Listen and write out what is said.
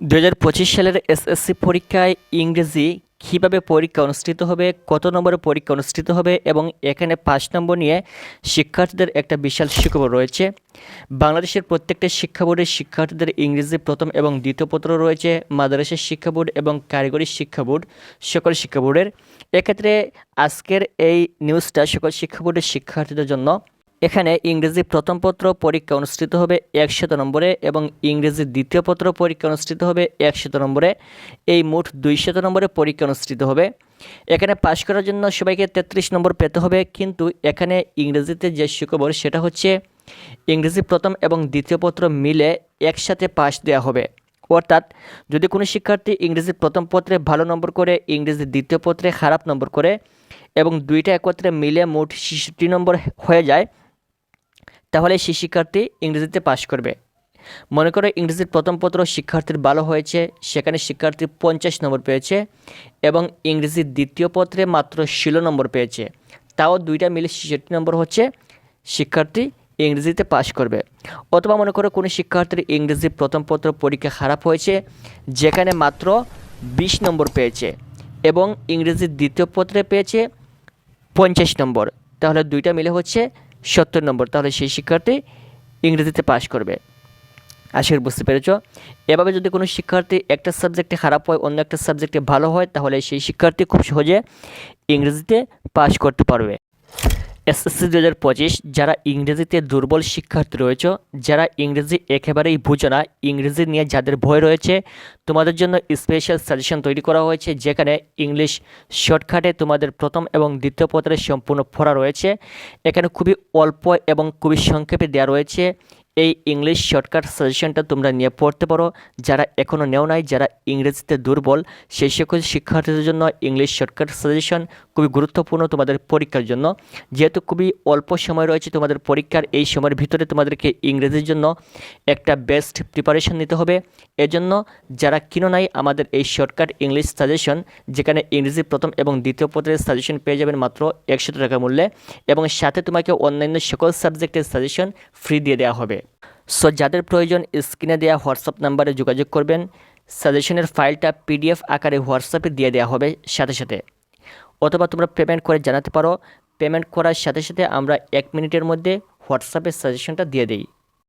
দু হাজার পঁচিশ সালের এসএসসি পরীক্ষায় ইংরেজি কীভাবে পরীক্ষা অনুষ্ঠিত হবে, কত নম্বরের পরীক্ষা অনুষ্ঠিত হবে এবং এখানে পাঁচ নম্বর নিয়ে শিক্ষার্থীদের একটা বিশাল সুখবর রয়েছে। বাংলাদেশের প্রত্যেকটা শিক্ষা বোর্ডের শিক্ষার্থীদের ইংরেজি প্রথম এবং দ্বিতীয় পত্র রয়েছে, মাদ্রাসা শিক্ষা বোর্ড এবং কারিগরি শিক্ষা বোর্ড সকল শিক্ষা বোর্ডের এক্ষেত্রে আজকের এই নিউজটা সকল শিক্ষা বোর্ডের শিক্ষার্থীদের জন্য এখানে ইংরেজি প্রথম পত্র পরীক্ষা অনুষ্ঠিত হবে একশত নম্বরে এবং ইংরেজি দ্বিতীয় পত্র পরীক্ষা অনুষ্ঠিত হবে একশত নম্বরে। এই মোট দুইশত নম্বরে পরীক্ষা অনুষ্ঠিত হবে। এখানে পাশ করার জন্য সবাইকে তেত্রিশ নম্বর পেতে হবে, কিন্তু এখানে ইংরেজিতে যে সুখবর সেটা হচ্ছে ইংরেজি প্রথম এবং দ্বিতীয় পত্র মিলে একসাথে পাশ দেওয়া হবে। অর্থাৎ যদি কোনো শিক্ষার্থী ইংরেজি প্রথম পত্রে ভালো নম্বর করে, ইংরেজি দ্বিতীয় পত্রে খারাপ নম্বর করে এবং দুইটা একত্রে মিলে মোট ছেষট্টি নম্বর হয়ে যায় তাহলে সেই শিক্ষার্থী ইংরেজিতে পাশ করবে। মনে করো ইংরেজির প্রথম পত্র শিক্ষার্থীর ভালো হয়েছে, সেখানে শিক্ষার্থী পঞ্চাশ নম্বর পেয়েছে এবং ইংরেজির দ্বিতীয় পত্রে মাত্র ষোলো নম্বর পেয়েছে। তাও দুইটা মিলে ছেষট্টি নম্বর হচ্ছে শিক্ষার্থী ইংরেজিতে পাশ করবে। অথবা মনে করো কোনো শিক্ষার্থীর ইংরেজি প্রথম পত্র পরীক্ষা খারাপ হয়েছে, যেখানে মাত্র বিশ নম্বর পেয়েছে এবং ইংরেজির দ্বিতীয় পত্রে পেয়েছে পঞ্চাশ নম্বর। তাহলে দুইটা মিলে হচ্ছে সত্তর নম্বর, তাহলে সেই শিক্ষার্থী ইংরেজিতে পাশ করবে। আশা বুঝতে পেরেছ? এভাবে যদি কোনো শিক্ষার্থী একটা সাবজেক্টে খারাপ হয়, অন্য একটা সাবজেক্টে ভালো হয়, তাহলে সেই শিক্ষার্থী খুব সহজে ইংরেজিতে পাশ করতে পারবে। এসএসসি দু হাজার পঁচিশ, যারা ইংরেজিতে দুর্বল শিক্ষার্থী রয়েছে, যারা ইংরেজি একেবারেই বুঝো না, ইংরেজি নিয়ে যাদের ভয় রয়েছে, তোমাদের জন্য স্পেশাল সাজেশন তৈরি করা হয়েছে, যেখানে ইংলিশ শর্টকাটে তোমাদের প্রথম এবং দ্বিতীয় পত্রের সম্পূর্ণ পড়া রয়েছে। এখানে খুবই অল্প এবং খুবই সংক্ষেপে দেওয়া রয়েছে। এই ইংলিশ শর্টকাট সাজেশনটা তোমরা নিয়ে পড়তে পারো। যারা এখনও নেও নাই, যারা ইংরেজিতে দুর্বল, সেই সকল শিক্ষার্থীদের জন্য ইংলিশ শর্টকাট সাজেশন খুবই গুরুত্বপূর্ণ তোমাদের পরীক্ষার জন্য। যেহেতু খুবই অল্প সময় রয়েছে তোমাদের পরীক্ষার, এই সময়ের ভিতরে তোমাদেরকে ইংরেজির জন্য একটা বেস্ট প্রিপারেশন নিতে হবে। এজন্য যারা কিনো নাই, আমাদের এই শর্টকাট ইংলিশ সাজেশন যেখানে ইংরেজি প্রথম এবং দ্বিতীয় পত্রের সাজেশন পেয়ে যাবেন মাত্র একশো টাকা মূল্যে। এবং সাথে তোমাকে অন্যান্য সকল সাবজেক্টের সাজেশন ফ্রি দিয়ে দেওয়া হবে। সো যাদের প্রয়োজন স্ক্রিনে দেওয়া হোয়াটসঅ্যাপ নাম্বারে যোগাযোগ করবেন সাজেশনের ফাইলটা পিডিএফ আকারে হোয়াটসঅ্যাপে দিয়ে দেওয়া হবে সাথে সাথে। অথবা তোমরা পেমেন্ট করে জানাতে পারো। পেমেন্ট করার সাথে সাথে আমরা এক মিনিটের মধ্যে হোয়াটসঅ্যাপে সাজেশনটা দিয়ে দিই।